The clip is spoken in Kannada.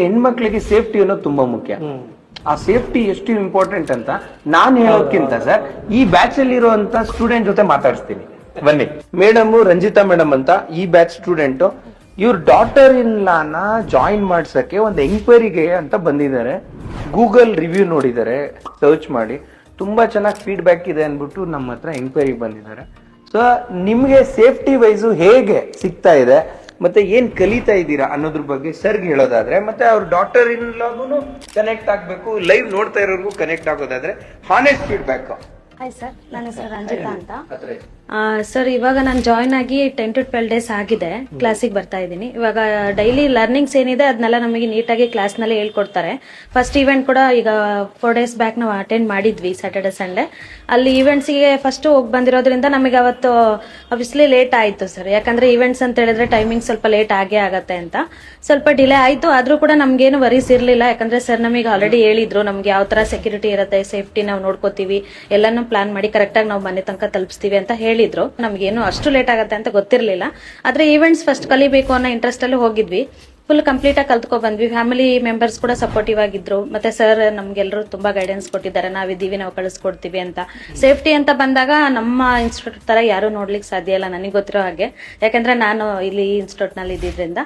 ಹೆಣ್ಮಕ್ಳಿಗೆ ಸೇಫ್ಟಿ ಅನ್ನೋದು ತುಂಬಾ ಮುಖ್ಯ. ಆ ಸೇಫ್ಟಿ ಎಷ್ಟು ಇಂಪಾರ್ಟೆಂಟ್ ಅಂತ ನಾನ್ ಹೇಳೋಕ್ಕಿಂತ ಸರ್ ಈ ಬ್ಯಾಚ್ ಅಲ್ಲಿ ಇರುವಂತ ಸ್ಟೂಡೆಂಟ್ ಜೊತೆ ಮಾತಾಡಿಸ್ತೀನಿ. ಬನ್ನಿ. ಮೇಡಮ್ ರಂಜಿತಾ ಮೇಡಮ್ ಅಂತ ಈ ಬ್ಯಾಚ್ ಸ್ಟೂಡೆಂಟ್ ಇವ್ರ ಡಾಟರ್ ಇನ್ ಲಾನ ಜಾಯಿನ್ ಮಾಡ್ಸಕ್ಕೆ ಒಂದು ಎಂಕ್ವೈರಿಗೆ ಅಂತ ಬಂದಿದ್ದಾರೆ. ಗೂಗಲ್ ರಿವ್ಯೂ ನೋಡಿದ್ದಾರೆ ಸರ್ಚ್ ಮಾಡಿ. ತುಂಬಾ ಚೆನ್ನಾಗಿ ಫೀಡ್ಬ್ಯಾಕ್ ಇದೆ ಅಂದ್ಬಿಟ್ಟು ನಮ್ಮ ಹತ್ರ ಎಂಕ್ವೈರಿ ಬಂದಿದ್ದಾರೆ. ಸೊ ನಿಮ್ಗೆ ಸೇಫ್ಟಿ ವೈಸು ಹೇಗೆ ಸಿಗ್ತಾ ಇದೆ? ಮತ್ತೆ ಏನ್ ಕಲಿತಾ ಇದ್ದೀರಾ ಅನ್ನೋದ್ರ ಬಗ್ಗೆ ಸರ್ ಹೇಳೋದಾದ್ರೆ ಮತ್ತೆ ಅವ್ರ ಡಾಕ್ಟರ್ ಇನ್ ಲಾಗೂ ಕನೆಕ್ಟ್ ಆಗ್ಬೇಕು ಲೈವ್ ನೋಡ್ತಾ ಇರೋರ್ಗು ಕನೆಕ್ಟ್ ಆಗೋದಾದ್ರೆ ಹಾನೆಸ್ಟ್ ಫೀಡ್ಬ್ಯಾಕ್ ಹಾಯ್ ಸರ್ ನನ್ನ ಹೆಸರು ರಂಜಿತಾ ಅಂತ. ಸರ್, ಇವಾಗ ನಾನು ಜಾಯ್ನ್ ಆಗಿ ಟೆನ್ ಟು ಟ್ವೆಲ್ ಡೇಸ್ ಆಗಿದೆ. ಕ್ಲಾಸಿಗೆ ಬರ್ತಾ ಇದ್ದೀನಿ. ಇವಾಗ ಡೈಲಿ ಲರ್ನಿಂಗ್ಸ್ ಏನಿದೆ ಅದನ್ನೆಲ್ಲ ನಮಗೆ ನೀಟಾಗಿ ಕ್ಲಾಸ್ನಲ್ಲೇ ಹೇಳ್ಕೊಡ್ತಾರೆ. ಫಸ್ಟ್ ಈವೆಂಟ್ ಕೂಡ ಈಗ ಫೋರ್ ಡೇಸ್ ಬ್ಯಾಕ್ ನಾವು ಅಟೆಂಡ್ ಮಾಡಿದ್ವಿ ಸ್ಯಾಟರ್ಡೆ ಸಂಡೇ ಅಲ್ಲಿ ಈವೆಂಟ್ಸ್ಗೆ ಫಸ್ಟ್ ಹೋಗಿ ಬಂದಿರೋದ್ರಿಂದ ನಮಗೆ ಅವತ್ತು ಅಬ್ವಿಯಸ್ಲಿ ಲೇಟ್ ಆಯಿತು ಸರ್ ಯಾಕಂದರೆ ಈವೆಂಟ್ಸ್ ಅಂತ ಹೇಳಿದ್ರೆ ಟೈಮಿಂಗ್ ಸ್ವಲ್ಪ ಲೇಟ್ ಆಗೇ ಆಗತ್ತೆ ಅಂತ. ಸ್ವಲ್ಪ ಡಿಲೇ ಆಯಿತು. ಆದರೂ ಕೂಡ ನಮಗೇನು ವರೀಸ್ ಇರಲಿಲ್ಲ. ಯಾಕಂದರೆ ಸರ್ ನಮಗೆ ಆಲ್ರೆಡಿ ಹೇಳಿದ್ರು ನಮ್ಗೆ ಯಾವ ಥರ ಸೆಕ್ಯೂರಿಟಿ ಇರುತ್ತೆ ಸೇಫ್ಟಿ ನಾವು ನೋಡ್ಕೋತೀವಿ, ಎಲ್ಲನೂ ಪ್ಲಾನ್ ಮಾಡಿ ಕರೆಕ್ಟಾಗಿ ನಾವು ಮನೆ ತನಕ ತಲುಪಿಸ್ತೀವಿ ಅಂತ ಹೇಳಿದ್ರು. ಏನು ಅಷ್ಟು ಲೇಟ್ ಆಗತ್ತೆ ಅಂತ ಗೊತ್ತಿರಲಿಲ್ಲ. ಆದ್ರೆ ಈವೆಂಟ್ಸ್ ಫಸ್ಟ್ ಕಲಿಬೇಕು ಅನ್ನೋ ಇಂಟ್ರೆಸ್ಟ್ ಅಲ್ಲಿ ಹೋಗಿದ್ವಿ. ಫುಲ್ ಕಂಪ್ಲೀಟ್ ಆಗಿ ಕಲ್ತ್ಕೊ ಬಂದ್ವಿ. ಫ್ಯಾಮಿಲಿ ಮೆಂಬರ್ಸ್ ಕೂಡ ಸಪೋರ್ಟಿವ್ ಆಗಿದ್ರು. ಮತ್ತೆ ಸರ್ ನಮ್ಗೆಲ್ಲರೂ ತುಂಬಾ ಗೈಡೆನ್ಸ್ ಕೊಟ್ಟಿದ್ದಾರೆ. ನಾವಿದ್ದೀವಿ ನಾವು ಕಳಿಸ್ಕೊಡ್ತೀವಿ ಅಂತ. ಸೇಫ್ಟಿ ಅಂತ ಬಂದಾಗ ನಮ್ಮ ಇನ್ಸ್ಟಿಟ್ಯೂಟ್ ತರ ಯಾರು ನೋಡ್ಲಿಕ್ಕೆ ಸಾಧ್ಯ ಇಲ್ಲ. ನನಗೆ ಗೊತ್ತಿರೋ ಹಾಗೆ. ಯಾಕಂದ್ರೆ ನಾನು ಇಲ್ಲಿ ಇನ್ಸ್ಟಿಟ್ಯೂಟ್ನಲ್ಲಿ ಇದ್ದಿದ್ರಿಂದ